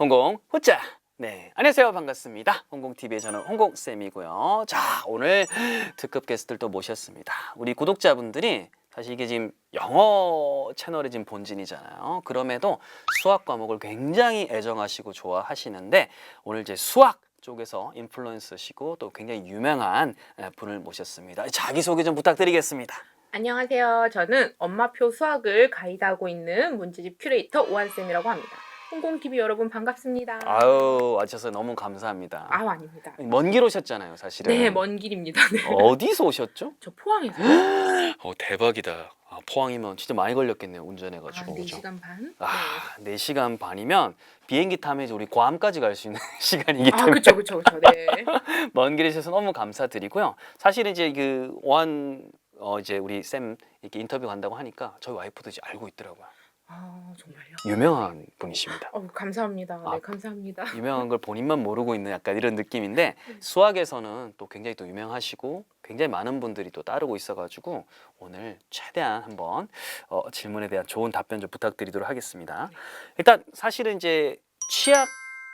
홍공 후짜. 네, 안녕하세요. 반갑습니다. 홍공TV의 저는 홍공쌤이고요. 자, 오늘 특급 게스트를 또 모셨습니다. 우리 구독자분들이 사실 이게 지금 영어 채널의 지금 본진이잖아요. 그럼에도 수학 과목을 굉장히 애정하시고 좋아하시는데 오늘 이제 수학 쪽에서 인플루언서시고 또 굉장히 유명한 분을 모셨습니다. 자기소개 좀 부탁드리겠습니다. 안녕하세요. 저는 엄마표 수학을 가이드하고 있는 문제집 큐레이터 오한쌤이라고 합니다. 홍공TV 여러분 반갑습니다. 아유, 와주셔서 너무 감사합니다. 아우, 아닙니다. 먼 길 오셨잖아요, 사실은. 네, 먼 길입니다. 네. 어디서 오셨죠? 저 포항에서 어 대박이다. 아, 포항이면 진짜 많이 걸렸겠네요 운전해가지고. 아, 그죠? 4시간 반? 아, 4시간 반이면 비행기 타면 이제 우리 괌까지 갈 수 있는 시간이기 아, 때문에 그쵸, 그쵸, 그쵸. 네. 먼 길에 주셔서 너무 감사드리고요. 사실은 이제 그 오한 어 이제 우리 쌤 이렇게 인터뷰 간다고 하니까 저희 와이프도 이제 알고 있더라고요. 아, 정말요? 유명한 분이십니다. 어, 감사합니다. 아. 네, 감사합니다. 유명한 걸 본인만 모르고 있는 약간 이런 느낌인데 수학에서는 또 굉장히 또 유명하시고 굉장히 많은 분들이 또 따르고 있어가지고 오늘 최대한 한번 어, 질문에 대한 좋은 답변 좀 부탁드리도록 하겠습니다. 일단 사실은 이제 취약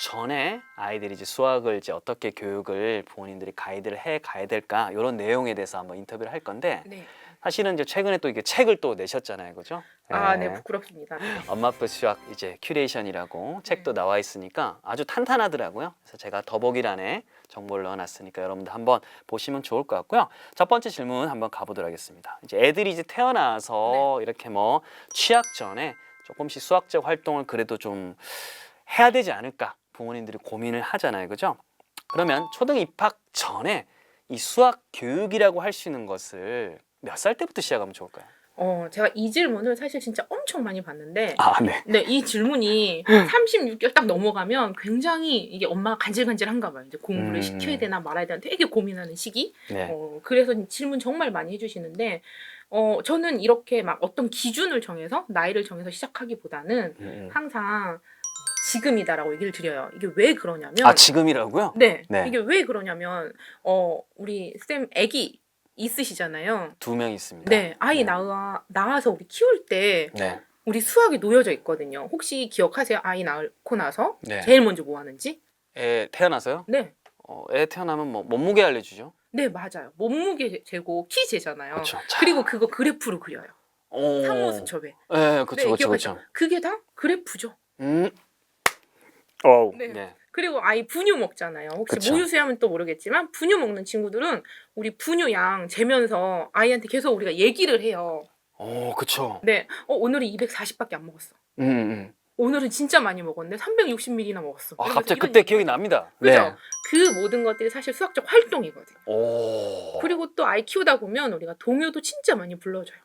전에 아이들이 이제 수학을 이제 어떻게 교육을 부모님들이 가이드를 해 가야 될까 이런 내용에 대해서 한번 인터뷰를 할 건데 네. 사실은 이제 최근에 또 이게 책을 또 내셨잖아요, 그죠? 아, 네. 네, 부끄럽습니다. 네. 엄마표 수학 이제 큐레이션이라고 책도 나와 있으니까 아주 탄탄하더라고요. 그래서 제가 더보기란에 정보를 넣어놨으니까 여러분들 한번 보시면 좋을 것 같고요. 첫 번째 질문 한번 가보도록 하겠습니다. 이제 애들이 이제 태어나서 이렇게 뭐 취약 전에 조금씩 수학적 활동을 그래도 좀 해야 되지 않을까 부모님들이 고민을 하잖아요, 그죠? 그러면 초등 입학 전에 이 수학 교육이라고 할 수 있는 것을 몇 살 때부터 시작하면 좋을까요? 어, 제가 이 질문을 사실 진짜 엄청 많이 봤는데 아, 네. 네, 이 질문이 36개월 딱 넘어가면 굉장히 이게 엄마가 간질간질한가 봐요. 이제 공부를 음. 시켜야 되나 말아야 되나 되게 고민하는 시기. 네. 어, 그래서 질문 정말 많이 해주시는데, 어, 저는 이렇게 막 어떤 기준을 정해서, 나이를 정해서 시작하기보다는 음, 음. 항상 지금이다라고 얘기를 드려요. 이게 왜 그러냐면, 아 지금이라고요? 네, 네. 이게 왜 그러냐면, 어, 우리 쌤 애기 있으시잖아요. 두 명 있습니다. 네, 아이 네. 낳아, 낳아서 우리 키울 때, 네. 우리 수학이 놓여져 있거든요. 혹시 기억하세요? 아이 낳고 나서 네. 제일 먼저 뭐 하는지? 애 태어나서요? 네. 어, 애 태어나면 뭐 몸무게 알려주죠. 네, 맞아요. 몸무게 재고 키 재잖아요. 그렇죠. 그리고 그거 그래프로 그려요. 오. 상호수첩에. 네, 그렇죠, 네, 그렇죠? 그렇죠. 그게 다 그래프죠. 음. 어우. 네. 네. 그리고 아이 분유 먹잖아요. 혹시 그쵸. 모유수야면 또 모르겠지만 분유 먹는 친구들은 우리 분유 양 재면서 아이한테 계속 우리가 얘기를 해요. 오, 그렇죠. 네, 어, 오늘은 240밖에 안 먹었어. 음, 음. 오늘은 진짜 많이 먹었는데 360ml나 먹었어. 아, 갑자기 이런 그때 기억이 납니다. 그죠? 그 모든 것들이 사실 수학적 활동이거든요. 네. 오. 그리고 또 아이 키우다 보면 우리가 동요도 진짜 많이 불러줘요.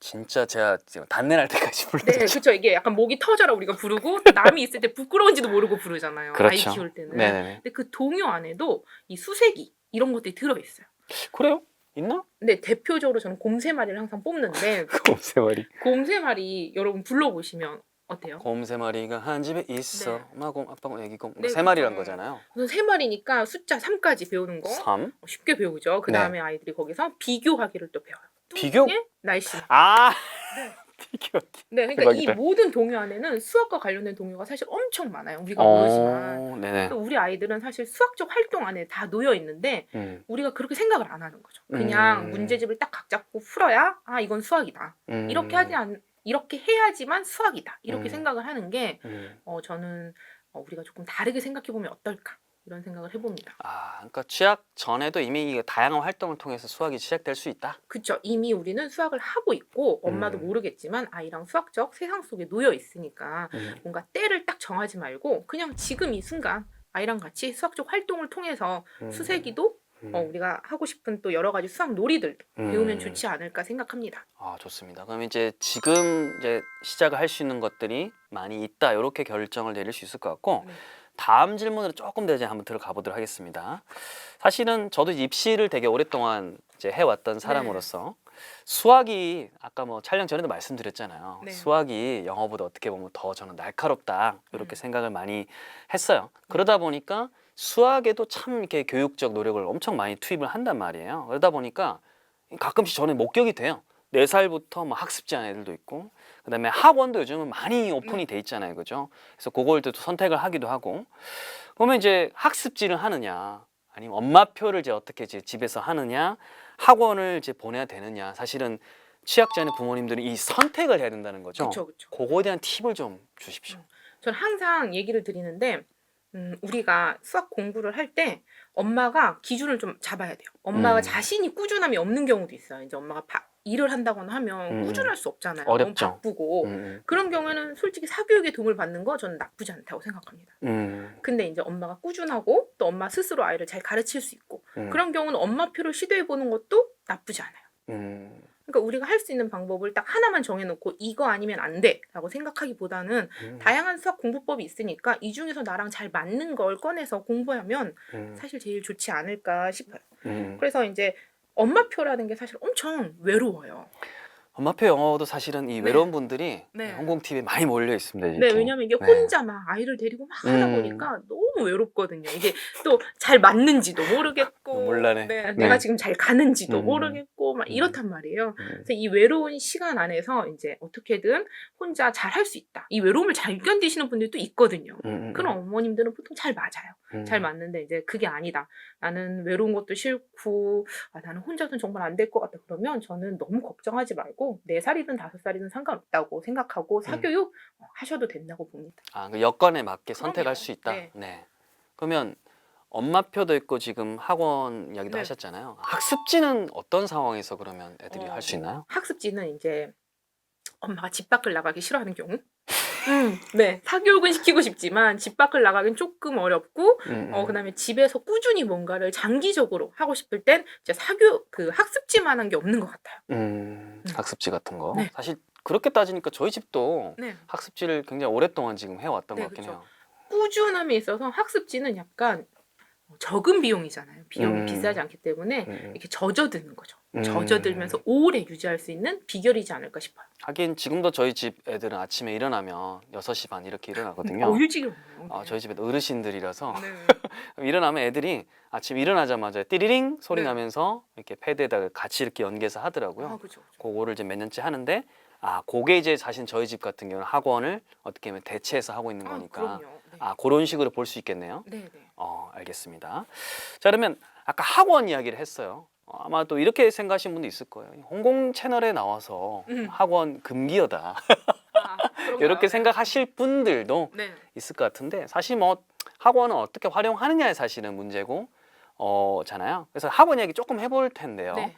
진짜 제가 지금 단내 날 때까지 네, 불렀죠. 그렇죠. 이게 약간 목이 터져라 우리가 부르고 남이 있을 때 부끄러운지도 모르고 부르잖아요. 그렇죠. 아이 키울 때는. 네네네. 근데 그 동요 안에도 이 수세기 이런 것들이 들어 있어요. 그래요? 있나? 근데 대표적으로 저는 곰새마리를 항상 뽑는데 곰새마리. 곰새마리 여러분 불러보시면 어때요? 곰새마리가 한 집에 있어. 네. 엄마곰, 아빠곰, 애기곰. 네, 세 마리란 그쵸. 거잖아요. 우선 세 마리니까 숫자 3까지 배우는 거 삼. 쉽게 배우죠. 그 다음에 아이들이 거기서 비교하기를 또 배워요. 네. 비교? 날씨. 아. 네. 비교. 네, 그러니까 대박이다. 이 모든 동요 안에는 수학과 관련된 동요가 사실 엄청 많아요. 우리가 모르지만. 어, 네네. 또 우리 아이들은 사실 수학적 활동 안에 다 놓여 있는데 음. 우리가 그렇게 생각을 안 하는 거죠. 그냥 음. 문제집을 딱 각 잡고 풀어야 아 이건 수학이다. 음. 이렇게 하지 않 이렇게 해야지만 수학이다. 이렇게 음. 생각을 하는 게 음. 어, 저는 어, 우리가 조금 다르게 생각해 보면 어떨까 이런 생각을 해봅니다. 아, 그러니까 취약 전에도 이미 이 다양한 활동을 통해서 수학이 시작될 수 있다. 그쵸? 이미 우리는 수학을 하고 있고 엄마도 음. 모르겠지만 아이랑 수학적 세상 속에 놓여 있으니까 음. 뭔가 때를 딱 정하지 말고 그냥 지금 이 순간 아이랑 같이 수학적 활동을 통해서 음. 수세기도 음. 어, 우리가 하고 싶은 또 여러 가지 수학 놀이들 배우면 음. 좋지 않을까 생각합니다. 아, 좋습니다. 그럼 이제 지금 이제 시작을 할 수 있는 것들이 많이 있다. 이렇게 결정을 내릴 수 있을 것 같고 네. 다음 질문으로 조금 더 이제 한번 들어가 보도록 하겠습니다. 사실은 저도 입시를 되게 오랫동안 이제 해왔던 네. 사람으로서 수학이 아까 뭐 촬영 전에도 말씀드렸잖아요. 네. 수학이 영어보다 어떻게 보면 더 저는 날카롭다 이렇게 음. 생각을 많이 했어요. 그러다 보니까 수학에도 참 이렇게 교육적 노력을 엄청 많이 투입을 한단 말이에요. 그러다 보니까 가끔씩 저는 목격이 돼요. 네 살부터 뭐 학습지 하는 애들도 있고 그다음에 학원도 요즘은 많이 오픈이 돼 있잖아요, 그죠? 그래서 그걸 또 선택을 하기도 하고. 그러면 이제 학습지를 하느냐, 아니면 엄마표를 이제 어떻게 이제 집에서 하느냐, 학원을 이제 보내야 되느냐. 사실은 취약자는 부모님들이 이 선택을 해야 된다는 거죠. 그렇죠, 그렇죠. 그거에 대한 팁을 좀 주십시오. 저는 항상 얘기를 드리는데 음, 우리가 수학 공부를 할 때 엄마가 기준을 좀 잡아야 돼요. 엄마가 음. 자신이 꾸준함이 없는 경우도 있어요. 이제 엄마가 바- 일을 한다거나 하면 음. 꾸준할 수 없잖아요. 어렵죠. 너무 바쁘고 음, 그런 경우에는 솔직히 사교육의 도움을 받는 거 저는 나쁘지 않다고 생각합니다. 음, 근데 이제 엄마가 꾸준하고 또 엄마 스스로 아이를 잘 가르칠 수 있고 음, 그런 경우는 엄마표를 시도해 보는 것도 나쁘지 않아요. 음, 그러니까 우리가 할 수 있는 방법을 딱 하나만 정해놓고 이거 아니면 안 돼라고 생각하기보다는 음, 다양한 수학 공부법이 있으니까 이 중에서 나랑 잘 맞는 걸 꺼내서 공부하면 음, 사실 제일 좋지 않을까 싶어요. 음. 그래서 이제 엄마표라는 게 사실 엄청 외로워요. 엄마표 영어도 사실은 이 네. 외로운 분들이 네. 홍공 TV에 많이 몰려 있습니다. 네, 이렇게. 왜냐면 이게 네. 혼자 막 아이를 데리고 막 하다 음. 보니까 너무 외롭거든요. 이게 또 잘 맞는지도 모르겠고, 몰라네. 네, 네. 내가 지금 잘 가는지도 음. 모르겠고, 막 음. 이렇단 말이에요. 음, 그래서 이 외로운 시간 안에서 이제 어떻게든 혼자 잘 할 수 있다. 이 외로움을 잘 견디시는 분들도 있거든요. 음, 그런 어머님들은 보통 잘 맞아요. 음, 잘 맞는데 이제 그게 아니다. 나는 외로운 것도 싫고 아, 나는 혼자서는 정말 안 될 것 같다. 그러면 저는 너무 걱정하지 말고 네 살이든 다섯 살이든 상관없다고 생각하고 사교육 어, 하셔도 된다고 봅니다. 아, 그 여건에 맞게. 선택할 수 있다. 네. 네. 그러면 엄마표도 있고 지금 학원 이야기도 네. 하셨잖아요. 학습지는 어떤 상황에서 그러면 애들이 어, 할 수 있나요? 학습지는 이제 엄마가 집 밖을 나가기 싫어하는 경우. 음, 네. 사교육은 시키고 싶지만 집 밖을 나가긴 조금 어렵고 음, 어, 그다음에 집에서 꾸준히 뭔가를 장기적으로 하고 싶을 땐 이제 사교 그 학습지만한 게 없는 것 같아요. 음, 음. 학습지 같은 거. 네. 사실 그렇게 따지니까 저희 집도 네. 학습지를 굉장히 오랫동안 지금 해왔던 네, 것 같긴 그쵸. 해요. 꾸준함에 있어서 학습지는 약간 적은 비용이잖아요. 비용이 음. 비싸지 않기 때문에 음, 이렇게 젖어드는 거죠. 음. 젖어들면서 오래 유지할 수 있는 비결이지 않을까 싶어요. 하긴 지금도 저희 집 애들은 아침에 일어나면 6시 반 이렇게 일어나거든요. 어, 일찍 일어나요. 아, 저희 집에 어르신들이라서 네. 일어나면 애들이 아침 일어나자마자 띠리링 소리 네. 나면서 이렇게 패드에다가 같이 이렇게 연계해서 하더라고요. 아, 그죠. 그죠. 그거를 이제 몇 년째 하는데 아, 그게 이제 사실 저희 집 같은 경우는 학원을 어떻게 보면 대체해서 하고 있는 아, 거니까 그럼요. 네. 아, 그런 식으로 볼 수 있겠네요. 네, 네. 어, 알겠습니다. 자, 그러면 아까 학원 이야기를 했어요. 어, 아마 또 이렇게 생각하시는 분도 있을 거예요. 홍공 채널에 나와서 음. 학원 금기어다. 아? 이렇게 생각하실 분들도 네. 있을 것 같은데 사실 뭐 학원은 어떻게 활용하느냐에 사실은 문제고 어잖아요. 그래서 학원 이야기 조금 해볼 텐데요. 네.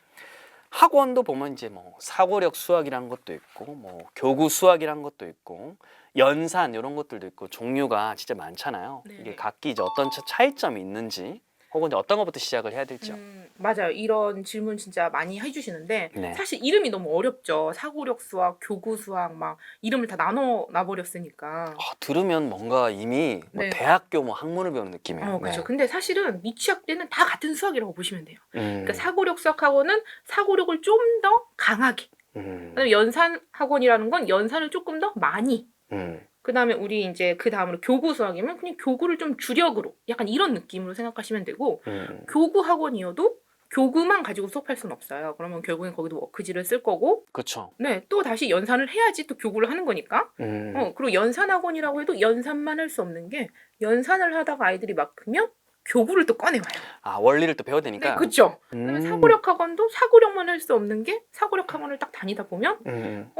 학원도 보면 이제 뭐 사고력 수학이라는 것도 있고 뭐 교구 수학이라는 것도 있고 연산 이런 것들도 있고 종류가 진짜 많잖아요. 네. 이게 각기 이제 어떤 차- 차이점이 있는지 혹은 이제 어떤 것부터 시작을 해야 될지요. 음, 맞아요. 이런 질문 진짜 많이 해주시는데 네. 사실 이름이 너무 어렵죠. 사고력 수학, 교구 수학 막 이름을 다 나눠 놔버렸으니까. 아, 들으면 뭔가 이미 뭐 네. 대학교 뭐 학문을 배우는 느낌이에요. 어, 그렇죠. 네. 근데 사실은 미취학 때는 다 같은 수학이라고 보시면 돼요. 음, 그러니까 사고력 수학 학원은 사고력을 좀 더 강하게. 음, 그다음에 연산 학원이라는 건 연산을 조금 더 많이. 음, 그 다음에 우리 이제 그 다음으로 교구 수학이면 그냥 교구를 좀 주력으로 약간 이런 느낌으로 생각하시면 되고 음, 교구 학원이어도 교구만 가지고 수업할 수는 없어요. 그러면 결국엔 거기도 워크지를 쓸 거고, 그렇죠. 네, 또 다시 연산을 해야지 또 교구를 하는 거니까. 음, 어, 그리고 연산 학원이라고 해도 연산만 할 수 없는 게 연산을 하다가 아이들이 막으면 교구를 또 꺼내와요. 아 원리를 또 배워야 네, 되니까. 그렇죠. 음, 사고력 학원도 사고력만 할 수 없는 게 사고력 학원을 딱 다니다 보면 음,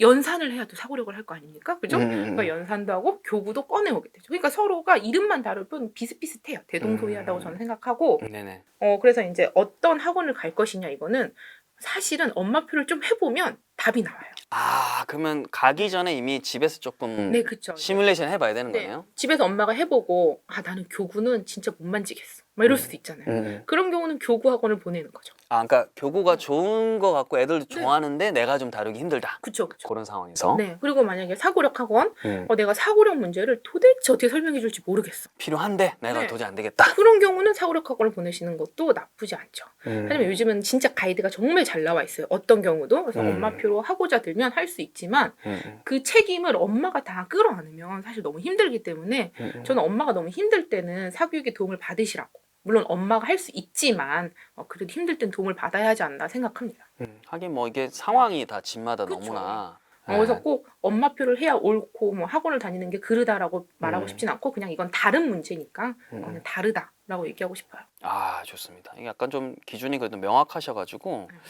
연산을 해야 또 사고력을 할 거 아닙니까? 그죠? 음, 그러니까 연산도 하고 교구도 꺼내오게 되죠. 그러니까 서로가 이름만 다를 뿐 비슷비슷해요. 대동소이하다고 음. 저는 생각하고 네네. 어 그래서 이제 어떤 학원을 갈 것이냐 이거는 사실은 엄마표를 좀 해보면 답이 나와요. 아 그러면 가기 전에 이미 집에서 조금 네, 그렇죠. 시뮬레이션 해봐야 되는 네. 거네요. 집에서 엄마가 해보고 아 나는 교구는 진짜 못 만지겠어. 막 이럴 음. 수도 있잖아요. 음. 그런 경우는 교구 학원을 보내는 거죠. 아 그러니까 교구가 좋은 거 같고 애들도 네. 좋아하는데 내가 좀 다루기 힘들다. 그쵸, 그쵸. 그런 상황에서 네. 그리고 만약에 사고력 학원, 음. 어, 내가 사고력 문제를 도대체 어떻게 설명해 줄지 모르겠어. 필요한데 내가 네. 도저히 안 되겠다. 그런 경우는 사고력 학원을 보내시는 것도 나쁘지 않죠. 음. 하지만 요즘은 진짜 가이드가 정말 잘 나와 있어요. 어떤 경우도. 그래서 음. 엄마표로 하고자 들면 할 수 있지만 음. 그 책임을 엄마가 다 끌어안으면 사실 너무 힘들기 때문에 음. 저는 엄마가 너무 힘들 때는 사교육의 도움을 받으시라고. 물론 엄마가 할 수 있지만 어, 그래도 힘들 땐 도움을 받아야 하지 않나 생각합니다. 음. 하긴 뭐 이게 상황이 다 집마다 그쵸. 너무나 어, 그래서 꼭 엄마표를 해야 옳고 뭐 학원을 다니는 게 그르다라고 말하고 음. 싶진 않고 그냥 이건 다른 문제니까 음. 어, 그냥 다르다라고 얘기하고 싶어요. 아 좋습니다. 이게 약간 좀 기준이 그래도 명확하셔가지고 음.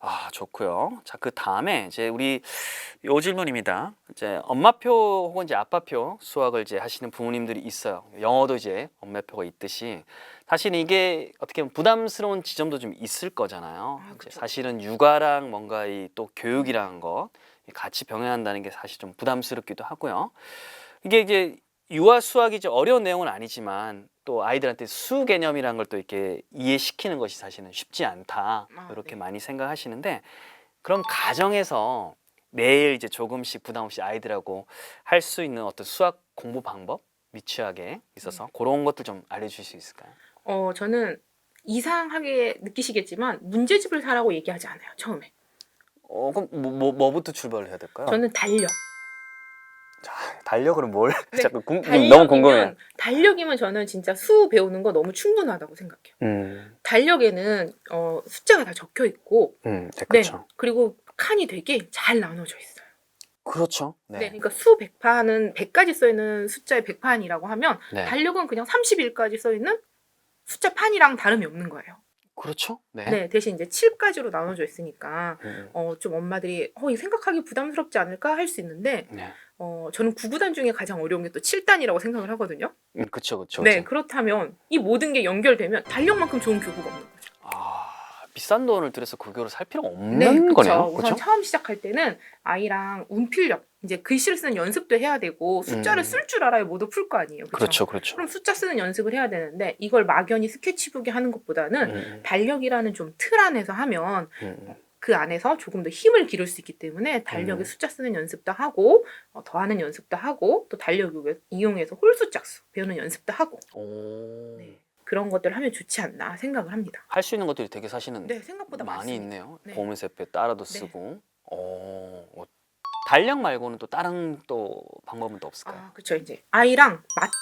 아 좋고요. 자 그 다음에 이제 우리 요 질문입니다. 이제 엄마표 혹은 이제 아빠표 수학을 이제 하시는 부모님들이 있어요. 영어도 이제 엄마표가 있듯이 사실 이게 어떻게 보면 부담스러운 지점도 좀 있을 거잖아요. 아, 이제 그쵸. 사실은 육아랑 뭔가 이 또 교육이라는 것 같이 병행한다는 게 사실 좀 부담스럽기도 하고요. 이게 이제 유아 수학이 좀 어려운 내용은 아니지만 또 아이들한테 수 개념이라는 걸 또 이렇게 이해시키는 것이 사실은 쉽지 않다 아, 이렇게 네. 많이 생각하시는데 그럼 가정에서 매일 이제 조금씩 부담 없이 아이들하고 할 수 있는 어떤 수학 공부 방법 미취학에 있어서 그런 것들 좀 알려주실 수 있을까요? 어, 저는 이상하게 느끼시겠지만 문제집을 사라고 얘기하지 않아요. 처음에. 어 그럼 뭐, 뭐 뭐부터 출발을 해야 될까요? 저는 달력. 달력으로 뭘? 네, 자꾸 궁, 달력이면, 너무 궁금해. 달력이면 저는 진짜 수 배우는 거 너무 충분하다고 생각해요. 음, 달력에는 어, 숫자가 다 적혀 있고, 음, 네, 네, 그렇죠. 그리고 칸이 되게 잘 나눠져 있어요. 그렇죠. 네. 네. 그러니까 수 100판은 100가지 써 있는 숫자의 100판이라고 하면 네. 달력은 그냥 31가지 써 있는 숫자 판이랑 다름이 없는 거예요. 그렇죠. 네. 네, 대신 이제 7가지로 나눠져 있으니까 음, 어, 좀 엄마들이 어, 이 생각하기 부담스럽지 않을까 할 수 있는데 네. 어, 저는 9구단 중에 가장 어려운 게 또 7단이라고 생각을 하거든요. 음, 그렇죠, 그렇죠. 네, 그렇다면 이 모든 게 연결되면 달력만큼 좋은 교구가 없는. 아 비싼 돈을 들여서 그거를 살 필요가 없는 네, 그렇죠. 거네요. 우선 그렇죠? 처음 시작할 때는 아이랑 운필력, 이제 글씨를 쓰는 연습도 해야 되고 숫자를 음. 쓸 줄 알아야 모두 풀 거 아니에요. 그렇죠? 그렇죠, 그렇죠. 그럼 숫자 쓰는 연습을 해야 되는데 이걸 막연히 스케치북에 하는 것보다는 음, 달력이라는 좀 틀 안에서 하면 음, 그 안에서 조금 더 힘을 기를 수 있기 때문에 달력에 음. 숫자 쓰는 연습도 하고 어, 더하는 연습도 하고 또 달력을 이용해서 홀수 짝수 배우는 연습도 하고 오. 네. 그런 것들을 하면 좋지 않나 생각을 합니다. 할 수 있는 것들이 되게 사실은 네, 생각보다 많이 많습니다. 있네요. 네. 보험세표 따라도 네. 쓰고. 어, 어, 달력 말고는 또 다른 또 방법은 또 없을까요? 아, 그렇죠. 이제 아이랑 마트.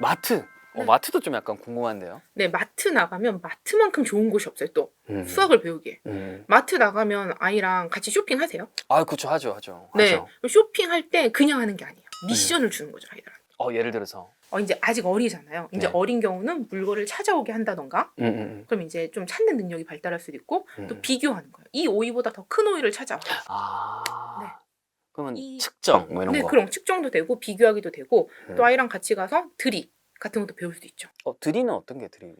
마트. 어, 네. 마트도 좀 약간 궁금한데요. 네, 마트 나가면 마트만큼 좋은 곳이 없어요. 또 음. 수학을 배우기에. 음. 마트 나가면 아이랑 같이 쇼핑하세요. 아, 그렇죠, 하죠, 하죠. 네, 하죠. 쇼핑할 때 그냥 하는 게 아니에요. 미션을 주는 거죠, 아이들. 어, 예를 들어서. 어, 이제 아직 어리잖아요. 이제 네. 어린 경우는 물건을 찾아오게 한다던가, 음, 음, 그럼 이제 좀 찾는 능력이 발달할 수도 있고, 음. 또 비교하는 거예요. 이 오이보다 더 큰 오이를 찾아와. 아. 네. 그러면 이- 측정 뭐 이런 네, 거. 그럼 측정도 되고 비교하기도 되고, 음. 또 아이랑 같이 가서 드리 같은 것도 배울 수도 있죠. 어, 드리는 어떤 게 드리?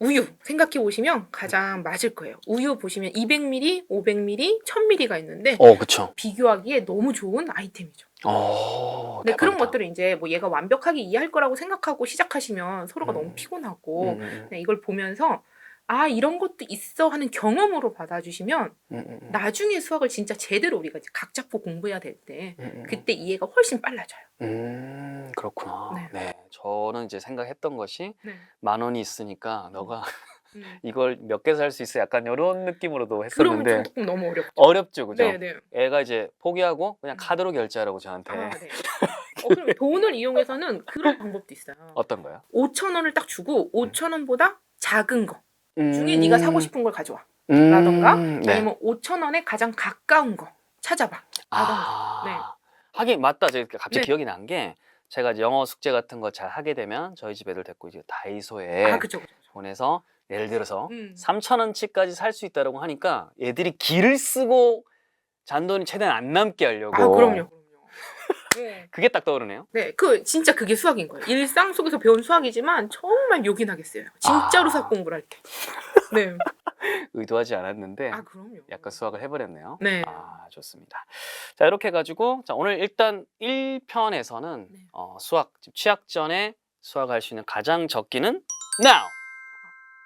우유 생각해 보시면 가장 맞을 거예요. 우유 보시면 200ml, 500ml, 1000ml가 있는데 어, 그렇죠. 비교하기에 너무 좋은 아이템이죠. 어. 네, 그런 대박이다. 것들을 이제 뭐 얘가 완벽하게 이해할 거라고 생각하고 시작하시면 서로가 음. 너무 피곤하고 음, 음, 네, 이걸 보면서 아 이런 것도 있어 하는 경험으로 받아주시면 음, 음, 음. 나중에 수학을 진짜 제대로 우리가 이제 각 잡고 공부해야 될 때 음, 음. 그때 이해가 훨씬 빨라져요. 음 그렇구나. 네. 네. 저는 이제 생각했던 것이 네. 만 원이 있으니까 너가 음. 이걸 몇 개 살 수 있어 약간 이런 느낌으로도 그러면 했었는데 조금 너무 어렵죠. 어렵죠, 그죠? 네, 네. 애가 이제 포기하고 그냥 음. 카드로 결제하라고 저한테 아, 네. 어, 그럼 돈을 이용해서는 그런 방법도 있어요. 어떤 거요? 5천 원을 딱 주고 5천 원보다 작은 거 중에 음, 네가 사고 싶은 걸 가져와. 음, 라던가 네. 아니면 5천 원에 가장 가까운 거 찾아봐. 아, 네. 하긴 맞다. 제가 갑자기 네. 기억이 난 게 제가 이제 영어 숙제 같은 거 잘 하게 되면 저희 집 애들 데리고 이제 다이소에 아, 그죠, 그죠. 보내서 예를 들어서 음. 3천 원치까지 살 수 있다라고 하니까 애들이 길을 쓰고 잔돈이 최대한 안 남게 하려고. 아, 그럼요. 네. 그게 딱 떠오르네요. 네, 그 진짜 그게 수학인 거예요. 일상 속에서 배운 수학이지만 정말 요긴하겠어요. 진짜로 아. 수학 공부를 할 때. 네. 의도하지 않았는데 아, 그럼요. 약간 수학을 해버렸네요. 네. 아 좋습니다. 자 이렇게 해가지고 자, 오늘 일단 1편에서는 네. 어, 수학 취학 전에 수학할 수 있는 가장 적기는 now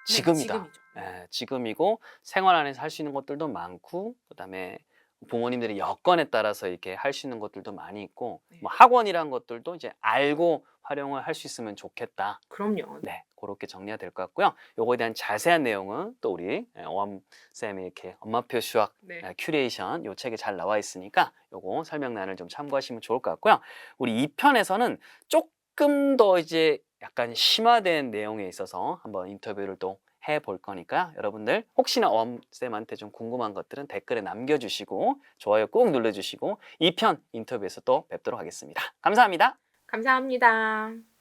네, 지금이다. 지금이죠. 예, 지금이고 생활 안에서 할 수 있는 것들도 많고 그다음에 부모님들의 여건에 따라서 이렇게 할 수 있는 것들도 많이 있고 네. 뭐 학원이란 것들도 이제 알고 활용을 할 수 있으면 좋겠다. 그럼요. 네, 그렇게 정리가 될 것 같고요. 요거에 대한 자세한 내용은 또 우리 예, 오함 쌤의 이렇게 엄마표 수학 네. 아, 큐레이션 요 책에 잘 나와 있으니까 요거 설명란을 좀 참고하시면 좋을 것 같고요. 우리 2편에서는 조금 더 이제 약간 심화된 내용에 있어서 한번 인터뷰를 또 해 볼 거니까요. 여러분들 혹시나 엄쌤한테 좀 궁금한 것들은 댓글에 남겨주시고 좋아요 꾹 눌러주시고 2편 인터뷰에서 또 뵙도록 하겠습니다. 감사합니다. 감사합니다.